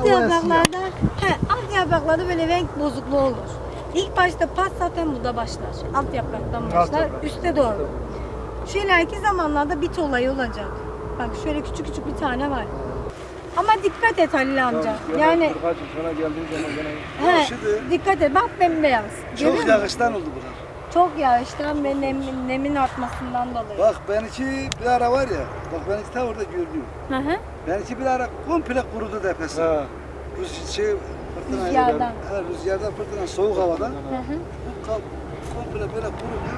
alt yapraklarda he, alt yapraklarda böyle renk bozukluğu olur. İlk başta pas zaten burada başlar. Alt yapraktan başlar. yaprak. Üste doğru. Şu ileriki zamanlarda bit olayı olacak. Bak şöyle küçük küçük bir tane var. Ama dikkat et Halil amca. Yani Kaç yıl sonra geldiğim zaman gene he, Yaşıdı. dikkat et. Bak bembeyaz. Görüyor Çok musun? yağıştan oldu buralar. Çok yağıştan ve nemin, nemin artmasından dolayı. Bak benimki bir ara var ya, bak benimki ta orada görünüyor. Hı hı. Benimki bir ara komple kurudu tepesi. Ha. Rüz şey, fırtına Rüzgardan. Ha, rüzgardan fırtına, soğuk havadan. Hı hı. Bu komple böyle kurudu.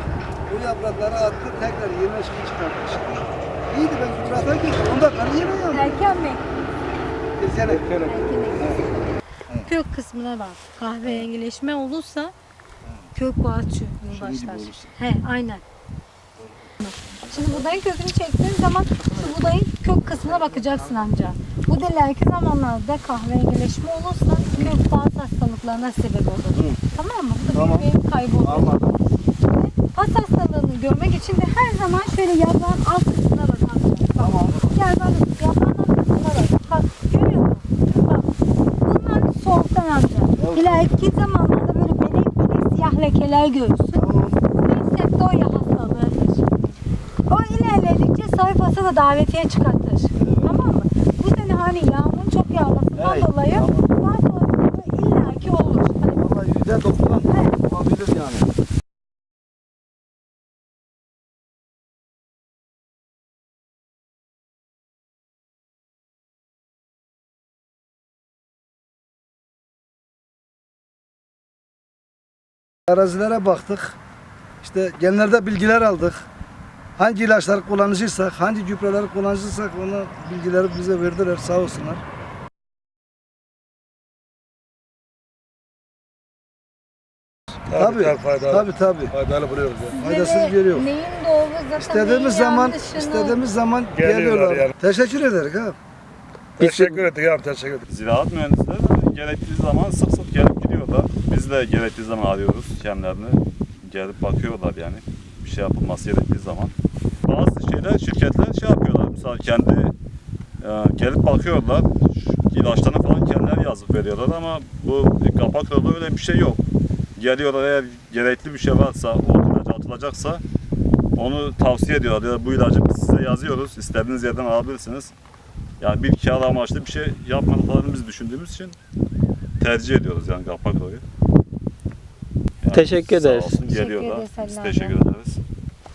Bu yaprakları attı, tekrar yerine şimdi çıkarttı. Şimdi iyiydi ben gübrata girdim. Onda ben yine yandım. Erken mi? Erken ekildi. Kök kısmına bak. Kahverengileşme olursa kök boğaz çürüklüğü Şunun gibi başlar. olursa. He, aynen. Şimdi budayın kökünü çektiğin zaman şu budayın kök kısmına bakacaksın amca. Bu ileriki zamanlarda kahverengileşme olursa kök boğaz hastalıklarına sebep olur. Tamam mı? Bu da Tamam. benim kaybı olur. Pas hastalığını görmek için de her zaman şöyle yaprağın alt kısmına bak amca. Tamam. Yaprağın, yaprağın alt kısmına bak. Bak görüyor musun? Bak. Bunlar soğuktan amca. İleriki zamanlarda siyah lekeler görürsün. Tamam. Bu septoya hastalığıdır. O ilerledikçe sarı pasa da davetiye çıkartır. Tamam mı? Bu sene hani yağmurun çok yağmasından Evet, dolayı tamam. bazı olasılıkla illaki olur. Hani Valla yüzde doksan Evet. olabilir yani. Arazilere baktık. İşte genlerde bilgiler aldık. Hangi ilaçları kullanıcıysak, hangi gübreleri kullanıcıysak onu bilgileri bize verdiler sağ olsunlar. Tabii, tabii, faydalı. tabii tabii. Faydalı buluyoruz ya. Faydasız görüyor. Neyin doğru zaten İstediğimiz zaman, yanlışını- istediğimiz zaman Geliyorlar geliyorlar. yani. Teşekkür ederiz ha. Teşekkür ettik abi teşekkür ettik. Ziraat mühendisleri gerektiği zaman sık sık gelip gidiyorlar. Biz de gerektiği zaman arıyoruz kendilerini. Gelip bakıyorlar yani. Bir şey yapılması gerektiği zaman. Bazı şeyler şirketler şey yapıyorlar. Mesela kendi e, gelip bakıyorlar. İlaçlarını falan kendileri yazıp veriyorlar ama bu kapak yolda öyle bir şey yok. Geliyorlar eğer gerekli bir şey varsa, o ilacı atılacaksa onu tavsiye ediyorlar. Ya bu ilacı biz size yazıyoruz. istediğiniz yerden alabilirsiniz. Yani bir kağıt amaçlı bir şey yapmadıklarını biz düşündüğümüz için tercih ediyoruz yani kapak oyu. Yani Teşekkür sağ ederiz. olsun Teşekkür geliyorlar. ederiz Halil Biz abi. teşekkür ederiz.